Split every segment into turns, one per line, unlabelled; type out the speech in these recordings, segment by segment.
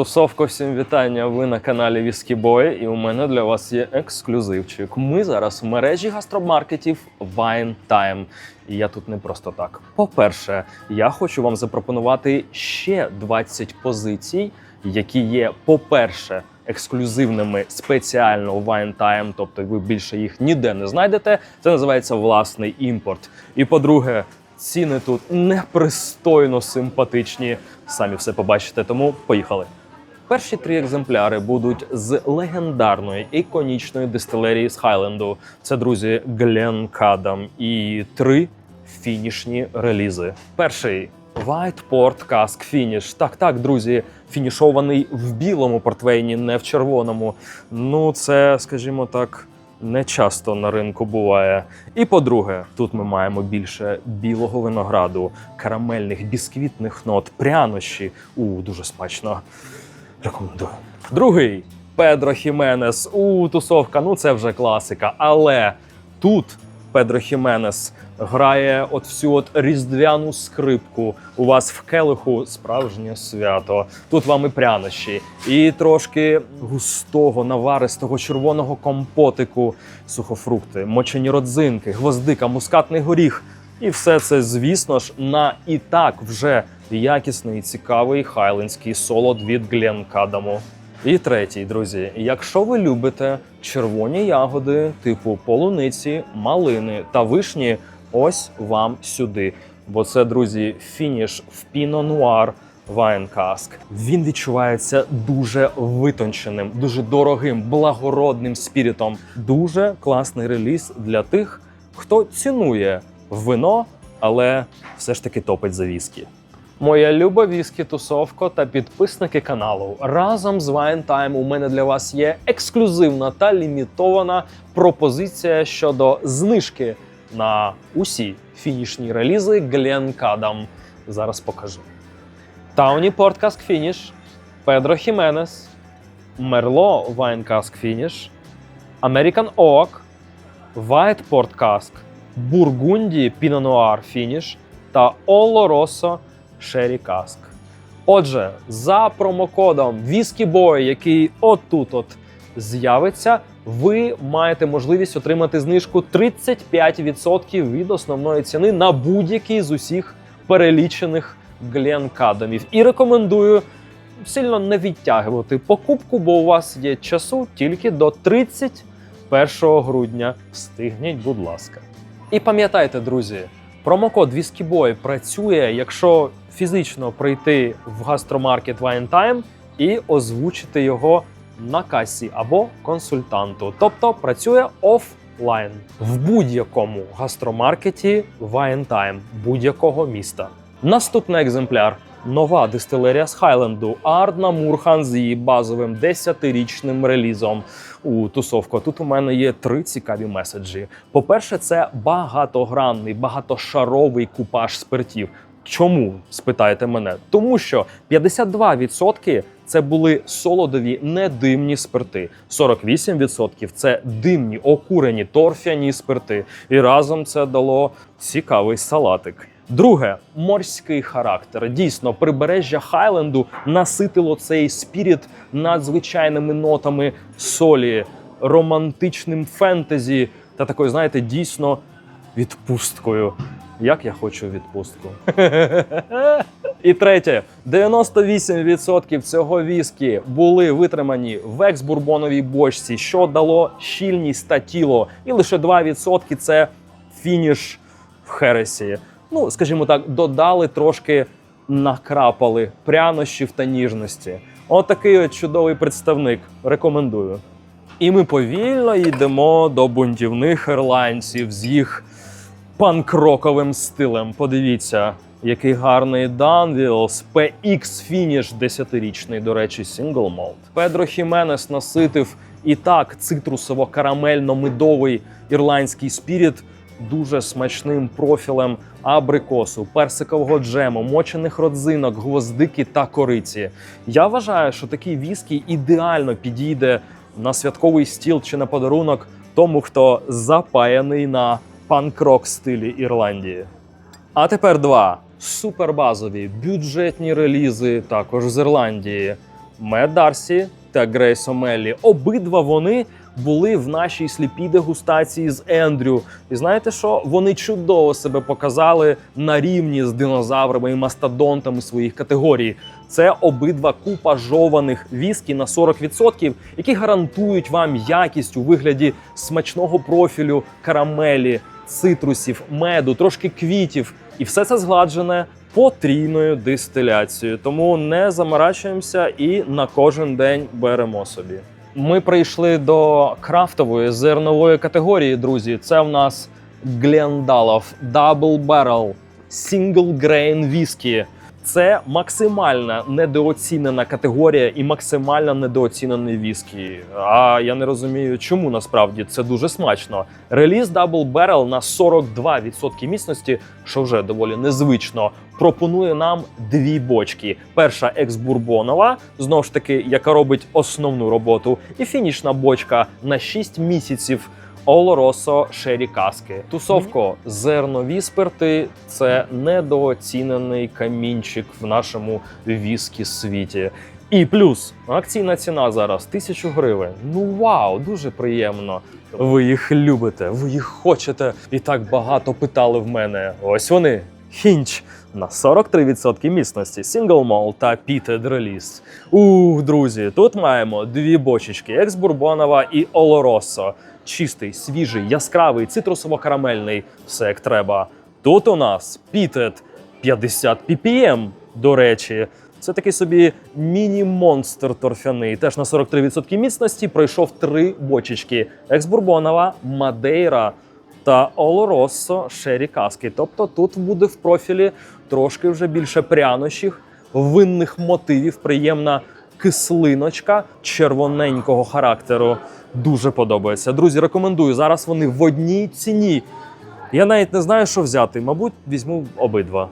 Тусовко, всім вітання. Ви на каналі Віскі Бой, і у мене для вас є ексклюзивчик. Ми зараз в мережі гастромаркетів Wine Time. І я тут не просто так. По-перше, я хочу вам запропонувати ще 20 позицій, які є, по-перше, ексклюзивними спеціально у Wine Time, тобто ви більше їх ніде не знайдете. Це називається власний імпорт. І по-друге, ціни тут непристойно симпатичні. Самі все побачите, тому поїхали. Перші три екземпляри будуть з легендарної іконічної дистилерії з Хайленду. Це друзі Глен Кадам і три фінішні релізи. Перший White Port Cask Finish. Так, так, друзі, фінішований в білому портвейні, не в червоному. Ну, це, скажімо так, не часто на ринку буває. І по-друге, тут ми маємо більше білого винограду, карамельних бісквітних нот, прянощі. У дуже смачно. Рекомендую. Другий Педро Хіменес. У тусовка. Ну це вже класика. Але тут Педро Хіменес грає от всю от різдвяну скрипку. У вас в келиху справжнє свято. Тут вам і прянощі, і трошки густого, наваристого червоного компотику, сухофрукти, мочені родзинки, гвоздика, мускатний горіх. І все це, звісно ж, на і так вже якісний і цікавий хайлендський солод від Гленкадаму. І третій, друзі, якщо ви любите червоні ягоди типу полуниці, малини та вишні, ось вам сюди. Бо це, друзі, фініш в Wine Cask. Він відчувається дуже витонченим, дуже дорогим, благородним спірітом. Дуже класний реліз для тих, хто цінує вино, але все ж таки топить за віскі. Моя люба віскі тусовко та підписники каналу. Разом з Wine Time у мене для вас є ексклюзивна та лімітована пропозиція щодо знижки на усі фінішні релізи Гленкадам. Зараз покажу. Cask Finish, Pedro Jimenez, Merlot Wine Cask Finish, American Oak, White Cask, Бургунді Pinot Noir Finish та Oloroso Sherry Cask. Отже, за промокодом WhiskyBoy, який отут от з'явиться, ви маєте можливість отримати знижку 35% від основної ціни на будь-який з усіх перелічених гленкадамів. І рекомендую сильно не відтягувати покупку, бо у вас є часу тільки до 31 грудня. Встигніть, будь ласка. І пам'ятайте, друзі, промокод Віскібой працює, якщо фізично прийти в гастромаркет Time і озвучити його на касі або консультанту. Тобто працює офлайн в будь-якому гастромаркеті Time будь-якого міста. Наступний екземпляр. Нова дистилерія з Хайленду Ардна Мурхан з її базовим 10-річним релізом у тусовку. Тут у мене є три цікаві меседжі. По-перше, це багатогранний, багатошаровий купаж спиртів. Чому спитаєте мене? Тому що 52% це були солодові недимні спирти, 48% це димні окурені торфяні спирти. І разом це дало цікавий салатик. Друге морський характер. Дійсно, прибережжя Хайленду наситило цей спіріт надзвичайними нотами солі, романтичним фентезі та такою, знаєте, дійсно відпусткою. Як я хочу відпустку. І третє: 98% цього віскі були витримані в екс-бурбоновій бочці, що дало щільність та тіло. І лише 2% це фініш в Хересі. Ну, скажімо так, додали трошки накрапали прянощів та ніжності. Отакий от чудовий представник. Рекомендую. І ми повільно йдемо до бунтівних ірландців з їх панкроковим стилем. Подивіться, який гарний Danville's PX Finish 10-річний, до речі, Single Malt. Педро Хіменес наситив і так цитрусово-карамельно-медовий ірландський спіріт дуже смачним профілем абрикосу, персикового джему, мочених родзинок, гвоздики та кориці. Я вважаю, що такий віскі ідеально підійде на святковий стіл чи на подарунок тому, хто запаяний на панк-рок стилі Ірландії. А тепер два супербазові бюджетні релізи, також з Ірландії. Мед Дарсі та Грейс Омеллі. Обидва вони були в нашій сліпій дегустації з Ендрю. І знаєте що? Вони чудово себе показали на рівні з динозаврами і мастодонтами своїх категорій. Це обидва купа жованих віскі на 40%, які гарантують вам якість у вигляді смачного профілю карамелі, цитрусів, меду, трошки квітів. І все це згладжене потрійною дистиляцією. Тому не заморачуємося і на кожен день беремо собі. Ми прийшли до крафтової зернової категорії, друзі. Це в нас Глендалов Double Barrel Single Grain Whisky. Це максимальна недооцінена категорія і максимально недооцінений віскі. А я не розумію, чому насправді це дуже смачно. Реліз Double Barrel на 42% міцності, що вже доволі незвично, пропонує нам дві бочки. Перша екс-бурбонова, знову ж таки, яка робить основну роботу, і фінішна бочка на 6 місяців. Олоросо Шері Каски. Тусовко, зернові спирти це недооцінений камінчик в нашому віскі світі. І плюс акційна ціна зараз тисячу гривень. Ну вау, дуже приємно. Ви їх любите, ви їх хочете. І так багато питали в мене. Ось вони. Хінч на 43% міцності, Single Malt та Peated Release. Ух, друзі, тут маємо дві бочечки: екс-бурбонова і Олоросо. Чистий, свіжий, яскравий, цитрусово-карамельний, все як треба. Тут у нас Peated 50 ppm, до речі. Це такий собі міні-монстр торфяний. Теж на 43% міцності пройшов три бочечки: екс-бурбонова, Мадейра та Олоросо Шері Каски. Тобто тут буде в профілі трошки вже більше прянощів, винних мотивів, приємна кислиночка червоненького характеру. Дуже подобається. Друзі, рекомендую. Зараз вони в одній ціні. Я навіть не знаю, що взяти. Мабуть, візьму обидва.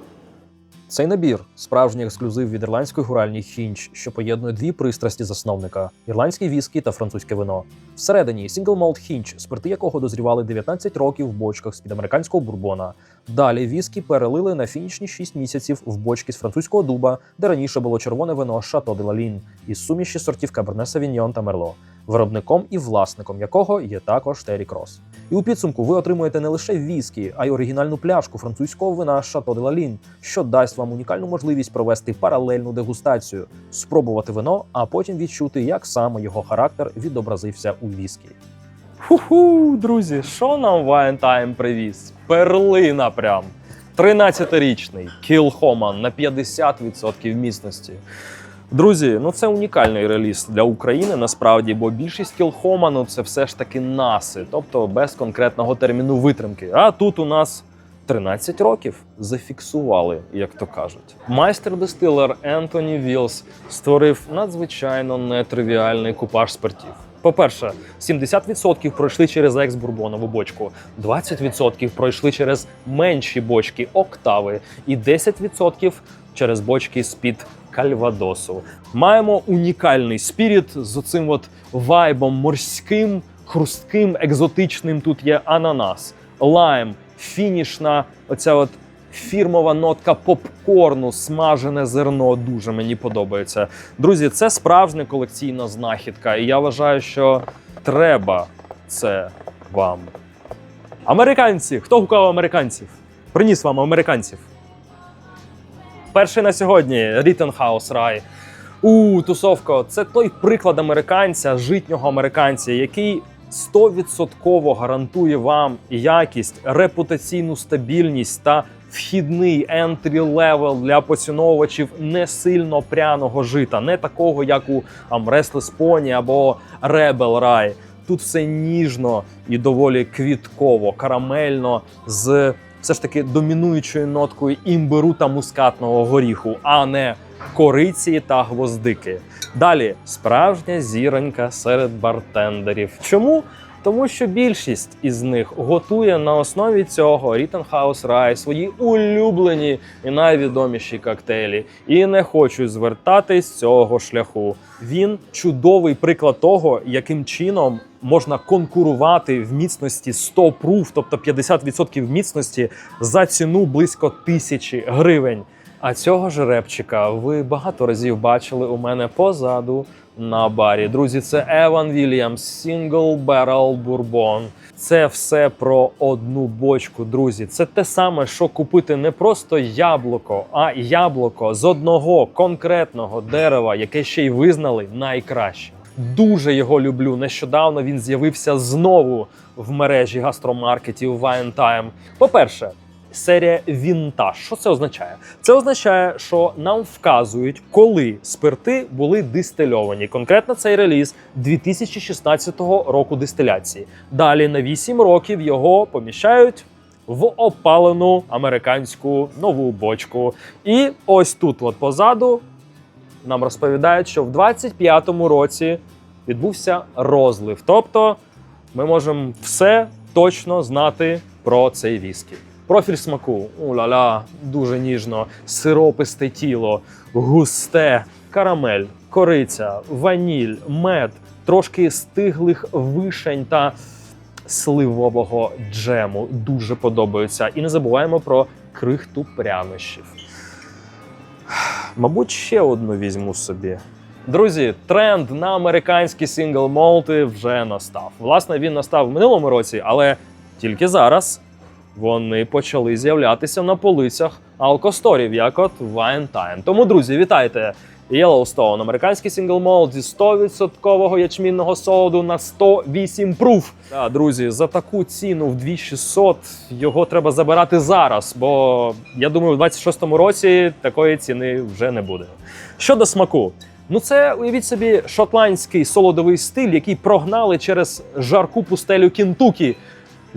Цей набір справжній ексклюзив від ірландської гуральні Хінч, що поєднує дві пристрасті засновника: ірландський віскі та французьке вино. Всередині Single Malt Хінч, спирти якого дозрівали 19 років в бочках з під американського бурбона. Далі віскі перелили на фінішні 6 місяців в бочки з французького дуба, де раніше було червоне вино Шато де Лалін із суміші сортів Каберне Савіньйон та Мерло, виробником і власником якого є також Террі Крос. І у підсумку ви отримуєте не лише віскі, а й оригінальну пляшку французького вина Шато де Лалін, що дасть вам унікальну можливість провести паралельну дегустацію, спробувати вино, а потім відчути, як саме його характер відобразився у віскі. Ху-ху, друзі, що нам Time привіз? Перлина прям. 13-річний Кілхоман на 50% міцності. Друзі, ну це унікальний реліз для України насправді, бо більшість кілхоману це все ж таки наси, тобто без конкретного терміну витримки. А тут у нас 13 років зафіксували, як то кажуть. Майстер-дистилер Ентоні Вілс створив надзвичайно нетривіальний купаж спиртів. По-перше, 70% пройшли через екс-бурбонову бочку, 20% пройшли через менші бочки октави, і 10% через бочки з-під кальвадосу. Маємо унікальний спіріт з оцим от вайбом морським, хрустким, екзотичним. Тут є ананас, лайм, фінішна, оця от фірмова нотка попкорну, смажене зерно. Дуже мені подобається. Друзі, це справжня колекційна знахідка, і я вважаю, що треба це вам. Американці! Хто гукав американців? Приніс вам американців. Перший на сьогодні Ріттенхаус Рай. У тусовко, це той приклад американця, житнього американця, який 100% гарантує вам якість, репутаційну стабільність та вхідний level для поціновувачів не сильно пряного жита, не такого, як у там, Restless Pony або Rebel Rye. Тут все ніжно і доволі квітково, карамельно з все ж таки домінуючою ноткою імбиру та мускатного горіху, а не кориці та гвоздики. Далі справжня зіронька серед бартендерів. Чому? Тому що більшість із них готує на основі цього Rittenhouse Rye свої улюблені і найвідоміші коктейлі, і не хочу звертатись з цього шляху. Він чудовий приклад того, яким чином можна конкурувати в міцності 100 пруф, тобто 50% міцності за ціну близько тисячі гривень. А цього ж репчика ви багато разів бачили у мене позаду на барі. Друзі, це Еван Вільямс, Single Barrel Bourbon. Це все про одну бочку, друзі. Це те саме, що купити не просто яблуко, а яблуко з одного конкретного дерева, яке ще й визнали найкраще. Дуже його люблю. Нещодавно він з'явився знову в мережі гастромаркетів Вайнтайм. По-перше, серія Вінтаж. Що це означає? Це означає, що нам вказують, коли спирти були дистильовані. Конкретно цей реліз 2016 року дистиляції. Далі на 8 років його поміщають. В опалену американську нову бочку. І ось тут, от позаду, нам розповідають, що в 25-му році відбувся розлив. Тобто ми можемо все точно знати про цей віскі. Профіль смаку у-ля-ля, дуже ніжно, сирописте тіло, густе, карамель, кориця, ваніль, мед, трошки стиглих вишень та сливового джему. Дуже подобаються. І не забуваємо про крихту прянощів. Мабуть, ще одну візьму собі. Друзі, тренд на американські сингл молти вже настав. Власне, він настав в минулому році, але тільки зараз вони почали з'являтися на полицях алкосторів, як от Wine Time. Тому, друзі, вітайте! Yellowstone, американський сингл молт зі 100% ячмінного солоду на 108 пруф. Да, друзі, за таку ціну в 2600 його треба забирати зараз, бо я думаю, в 26-му році такої ціни вже не буде. Щодо смаку, ну це уявіть собі шотландський солодовий стиль, який прогнали через жарку пустелю Кінтукі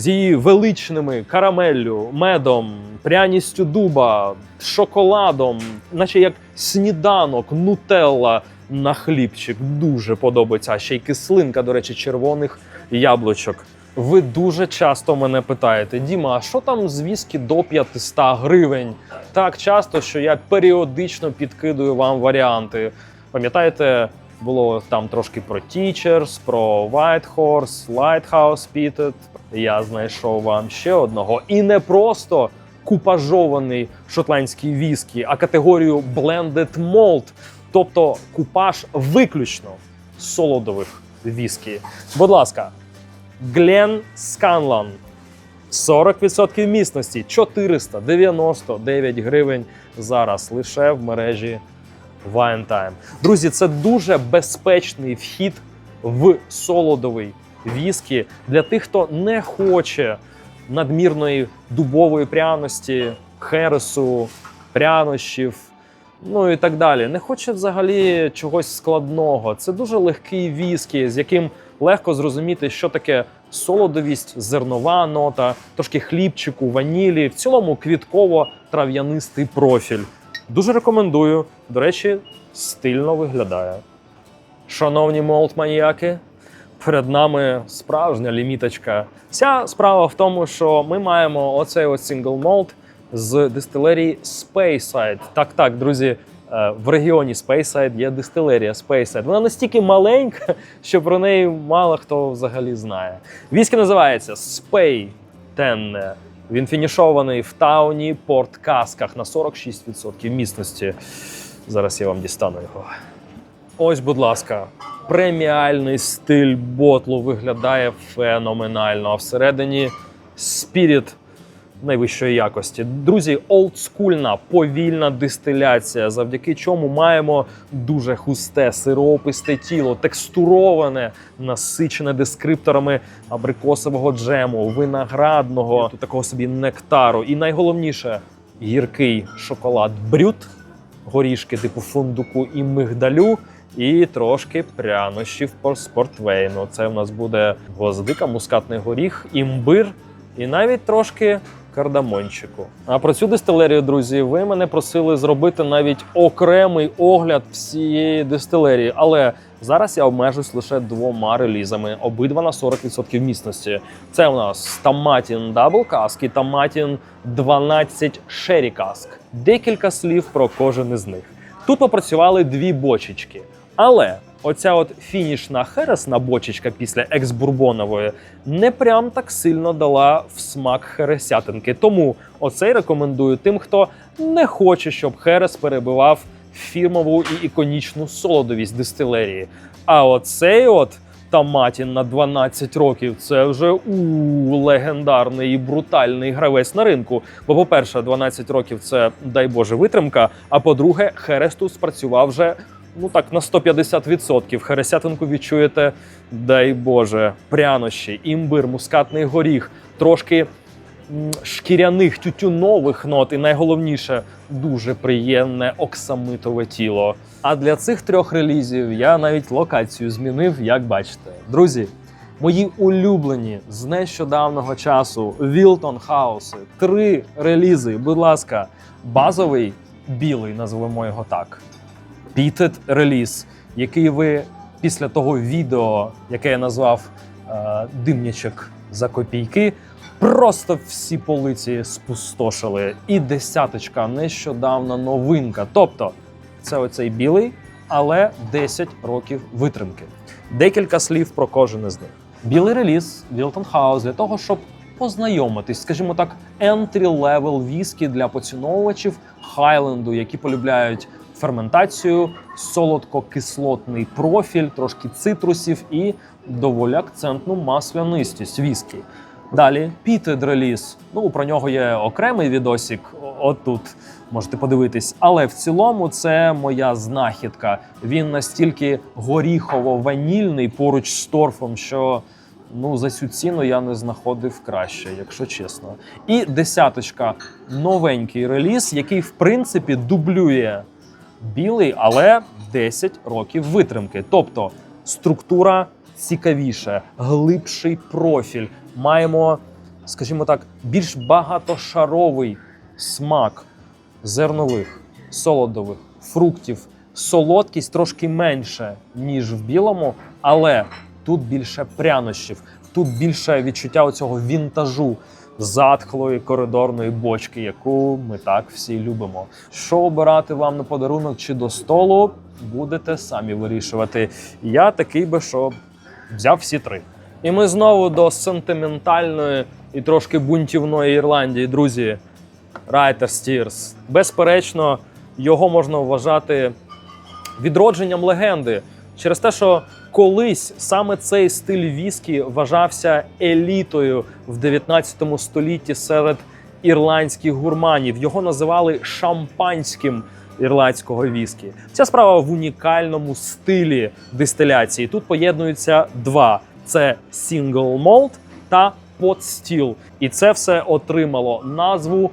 з її величними карамеллю, медом, пряністю дуба, шоколадом, наче як сніданок, нутелла на хлібчик. Дуже подобається. А ще й кислинка, до речі, червоних яблучок. Ви дуже часто мене питаєте, Діма, а що там з віскі до 500 гривень? Так часто, що я періодично підкидую вам варіанти. Пам'ятаєте, було там трошки про Teachers, про White Horse, Lighthouse Pitted. Я знайшов вам ще одного. І не просто купажований шотландський віскі, а категорію Blended Malt, тобто купаж виключно солодових віскі. Будь ласка, Glen Scanlan. 40% міцності 499 гривень зараз лише в мережі Wine Time. Друзі, це дуже безпечний вхід в солодовий віскі для тих, хто не хоче надмірної дубової пряності, хересу, прянощів. Ну і так далі. Не хоче взагалі чогось складного. Це дуже легкий віскі, з яким легко зрозуміти, що таке солодовість, зернова нота, трошки хлібчику, ванілі. В цілому квітково-трав'янистий профіль. Дуже рекомендую. До речі, стильно виглядає. Шановні молт-маніяки, перед нами справжня ліміточка. Вся справа в тому, що ми маємо оцей ось молт з дистилерії Speyside. Так, так, друзі, е, в регіоні Speyside є дистилерія Speyside. Вона настільки маленька, що про неї мало хто взагалі знає. Віскі називається Spey Tenne. Він фінішований в тауні Порт Касках на 46% міцності. Зараз я вам дістану його. Ось, будь ласка, преміальний стиль ботлу виглядає феноменально. А всередині спіріт найвищої якості. Друзі, олдскульна повільна дистиляція, завдяки чому маємо дуже хусте, сирописте тіло, текстуроване, насичене дескрипторами абрикосового джему, виноградного, тут такого собі нектару. І найголовніше гіркий шоколад брют, горішки типу фундуку і мигдалю. І трошки прянощів по спортвейну. Це в нас буде гвоздика, мускатний горіх, імбир і навіть трошки кардамончику. А про цю дистилерію, друзі, ви мене просили зробити навіть окремий огляд всієї дистилерії. Але зараз я обмежусь лише двома релізами, обидва на 40% міцності. Це у нас Таматін Double Cask і Таматін 12 Sherry Cask. Декілька слів про кожен із них. Тут попрацювали дві бочечки. Але оця от фінішна хересна бочечка після екс-бурбонової не прям так сильно дала в смак хересятинки. Тому оцей рекомендую тим, хто не хоче, щоб херес перебивав фірмову і іконічну солодовість дистилерії. А оцей от Таматін на 12 років це вже у легендарний і брутальний гравець на ринку. Бо, по-перше, 12 років це дай Боже витримка. А по-друге, Херес тут спрацював вже ну так на 150%. Хересятинку відчуєте, дай Боже, прянощі, імбир, мускатний горіх, трошки шкіряних тютюнових нот, і найголовніше дуже приємне оксамитове тіло. А для цих трьох релізів я навіть локацію змінив, як бачите. Друзі, мої улюблені з нещодавнього часу Вілтон Хауси. Три релізи, будь ласка, базовий білий, назвемо його так. Пітед реліз, який ви після того відео, яке я назвав е, димнячок за копійки, просто всі полиці спустошили. І десяточка нещодавно новинка. Тобто, це оцей білий, але 10 років витримки. Декілька слів про кожен із них. Білий реліз Wilton House для того, щоб познайомитись, скажімо так, entry-level віскі для поціновувачів Хайленду, які полюбляють ферментацію, солодко-кислотний профіль, трошки цитрусів і доволі акцентну маслянистість віскі. Далі Pitted реліз. Ну про нього є окремий відосік. Отут можете подивитись. Але в цілому це моя знахідка. Він настільки горіхово-ванільний поруч з торфом, що ну за цю ціну я не знаходив краще, якщо чесно. І десяточка новенький реліз, який в принципі дублює білий, але 10 років витримки. Тобто структура цікавіша, глибший профіль. Маємо, скажімо так, більш багатошаровий смак зернових, солодових, фруктів. Солодкість трошки менше, ніж в білому, але тут більше прянощів, тут більше відчуття оцього вінтажу затхлої коридорної бочки, яку ми так всі любимо. Що обирати вам на подарунок чи до столу, будете самі вирішувати. Я такий би, що взяв всі три. І ми знову до сентиментальної і трошки бунтівної Ірландії, друзі. Райтер Стірс. Безперечно, його можна вважати відродженням легенди через те, що колись саме цей стиль віскі вважався елітою в 19 столітті серед ірландських гурманів. Його називали шампанським ірландського віскі. Ця справа в унікальному стилі дистиляції. Тут поєднуються два: це single malt та still. І це все отримало назву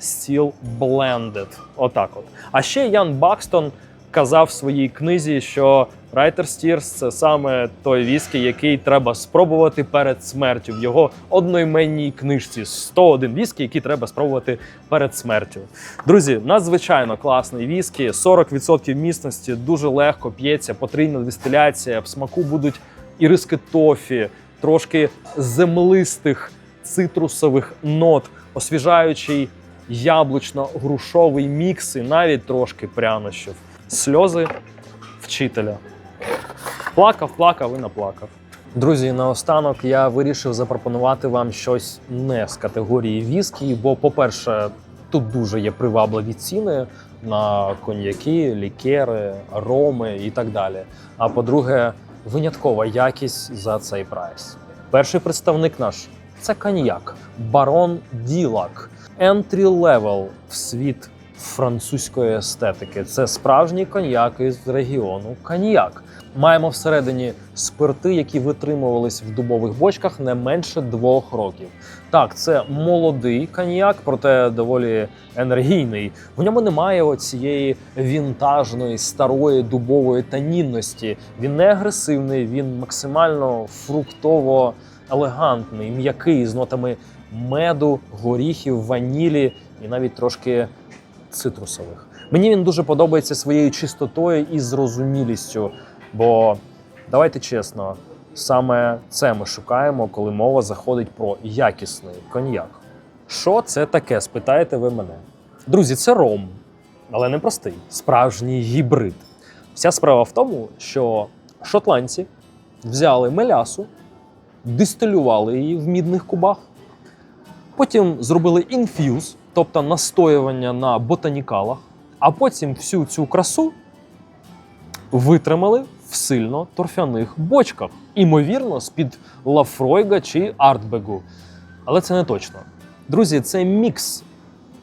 Still Blended. Отак от. А ще Ян Бакстон казав в своїй книзі, що Райтер Стірс це саме той віскі, який треба спробувати перед смертю. В його одноіменній книжці 101 віскі, які треба спробувати перед смертю. Друзі, надзвичайно класний віскі, 40% міцності, дуже легко п'ється, потрійна дистиляція. В смаку будуть іриски тофі, трошки землистих цитрусових нот, освіжаючий яблучно-грушовий мікс і навіть трошки прянощів. Сльози вчителя. Плакав, плакав і наплакав. Друзі, наостанок я вирішив запропонувати вам щось не з категорії віскі, бо, по-перше, тут дуже є привабливі ціни на коньяки, лікери, роми і так далі. А по-друге, виняткова якість за цей прайс. Перший представник наш це коньяк Барон Ділак. Entry level в світ французької естетики. Це справжній коньяк із регіону коньяк. Маємо всередині спирти, які витримувались в дубових бочках не менше двох років. Так, це молодий коньяк, проте доволі енергійний. В ньому немає цієї вінтажної старої дубової танінності. Він не агресивний, він максимально фруктово елегантний, м'який з нотами меду, горіхів, ванілі і навіть трошки цитрусових. Мені він дуже подобається своєю чистотою і зрозумілістю. Бо давайте чесно, саме це ми шукаємо, коли мова заходить про якісний коньяк. Що це таке? спитаєте ви мене. Друзі, це ром, але не простий, справжній гібрид. Вся справа в тому, що шотландці взяли мелясу, дистилювали її в мідних кубах, потім зробили інф'юз, тобто настоювання на ботанікалах, а потім всю цю красу витримали в сильно торфяних бочках, імовірно, з-під Лафройга чи Артбегу. Але це не точно. Друзі, це мікс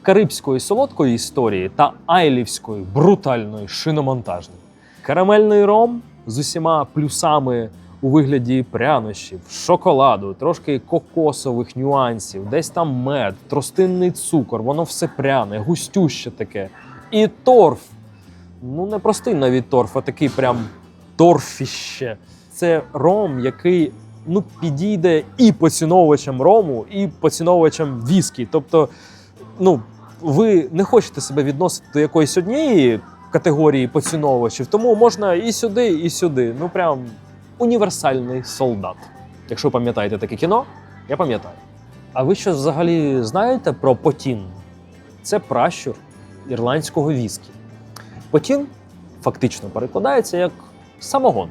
карибської солодкої історії та айлівської брутальної шиномонтажної. Карамельний ром з усіма плюсами у вигляді прянощів, шоколаду, трошки кокосових нюансів, десь там мед, тростинний цукор, воно все пряне, густюще таке. І торф. Ну, не простий навіть торф, а такий прям торфіще. Це ром, який ну, підійде і поціновувачам рому, і поціновувачам віскі. Тобто, ну, ви не хочете себе відносити до якоїсь однієї категорії поціновувачів, тому можна і сюди, і сюди. Ну, прям універсальний солдат. Якщо ви пам'ятаєте таке кіно, я пам'ятаю. А ви що взагалі знаєте про потін? Це пращур ірландського віскі. Потін фактично перекладається як самогон.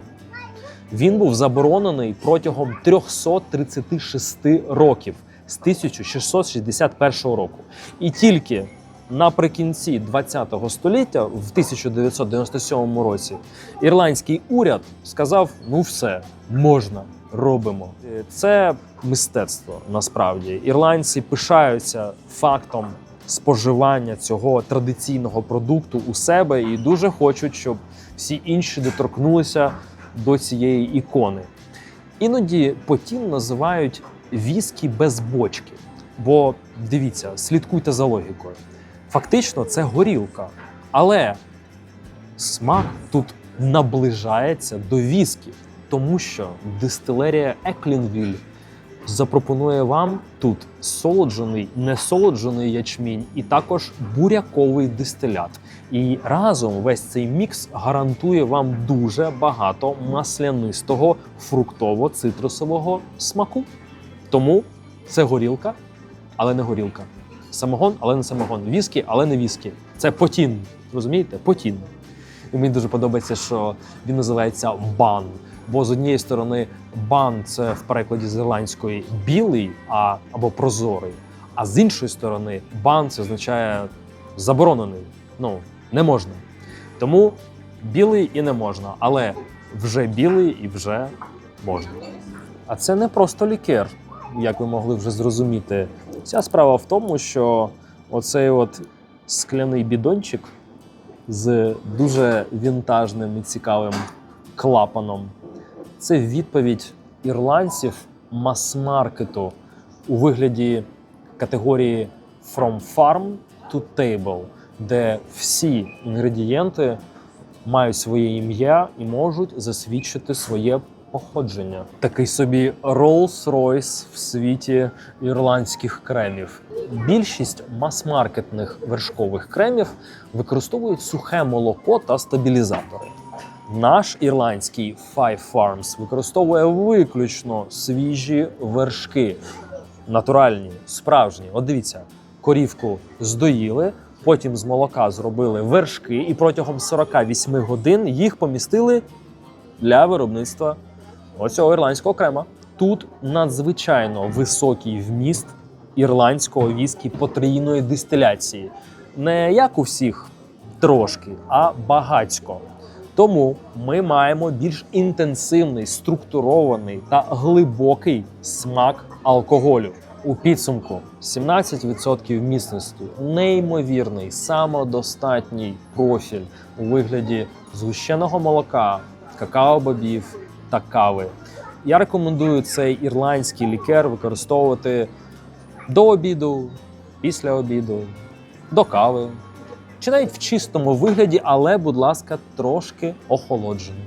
Він був заборонений протягом 336 років з 1661 року. І тільки наприкінці ХХ століття, в 1997 році, ірландський уряд сказав: ну все, можна, робимо. Е, Це мистецтво насправді. Ірландці пишаються фактом споживання цього традиційного продукту у себе і дуже хочуть, щоб всі інші доторкнулися до цієї ікони. Іноді потін називають віскі без бочки. Бо дивіться, слідкуйте за логікою. Фактично, це горілка. Але смак тут наближається до віскі, тому що дистилерія Еклінвіль запропонує вам тут солоджений, несолоджений ячмінь і також буряковий дистилят. І разом весь цей мікс гарантує вам дуже багато маслянистого фруктово-цитрусового смаку. Тому це горілка, але не горілка. Самогон, але не самогон. Віскі, але не віскі. Це потін. Розумієте? Потін. І мені дуже подобається, що він називається бан. Бо з однієї сторони бан це в перекладі з ірландської білий а, або прозорий. А з іншої сторони, бан це означає заборонений. Ну, не можна. Тому білий і не можна, але вже білий і вже можна. А це не просто лікер, як ви могли вже зрозуміти. Вся справа в тому, що оцей от скляний бідончик з дуже вінтажним і цікавим клапаном. Це відповідь ірландців мас-маркету у вигляді категорії From Farm to Table, де всі інгредієнти мають своє ім'я і можуть засвідчити своє походження. Такий собі Rolls-Royce в світі ірландських кремів. Більшість мас-маркетних вершкових кремів використовують сухе молоко та стабілізатори. Наш ірландський Five Farms використовує виключно свіжі вершки, натуральні, справжні. От дивіться, корівку здоїли, потім з молока зробили вершки, і протягом 48 годин їх помістили для виробництва оцього ірландського крема. Тут надзвичайно високий вміст ірландського віскі потрійної дистиляції. Не як у всіх трошки, а багацько. Тому ми маємо більш інтенсивний, структурований та глибокий смак алкоголю. У підсумку 17% міцності, неймовірний, самодостатній профіль у вигляді згущеного молока, какао-бобів та кави. Я рекомендую цей ірландський лікер використовувати до обіду, після обіду, до кави, чи навіть в чистому вигляді, але, будь ласка, трошки охолоджений.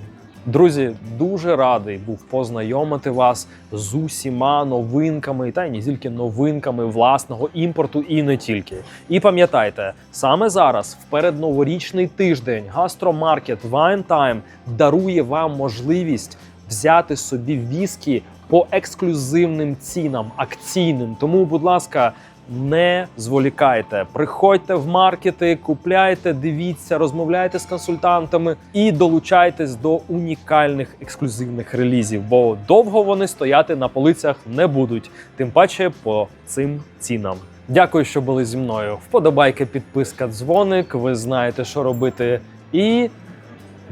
Друзі, дуже радий був познайомити вас з усіма новинками, та й не тільки новинками власного імпорту, і не тільки. І пам'ятайте, саме зараз, в передноворічний тиждень, гастромаркет Time дарує вам можливість взяти собі віскі по ексклюзивним цінам, акційним. Тому, будь ласка, Не зволікайте, приходьте в маркети, купляйте, дивіться, розмовляйте з консультантами і долучайтесь до унікальних ексклюзивних релізів, бо довго вони стояти на полицях не будуть, тим паче по цим цінам. Дякую, що були зі мною. Вподобайки, підписка, дзвоник. Ви знаєте, що робити. І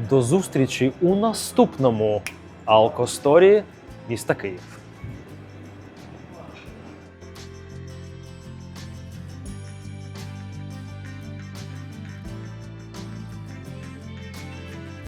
до зустрічі у наступному Алкосторі міста Київ.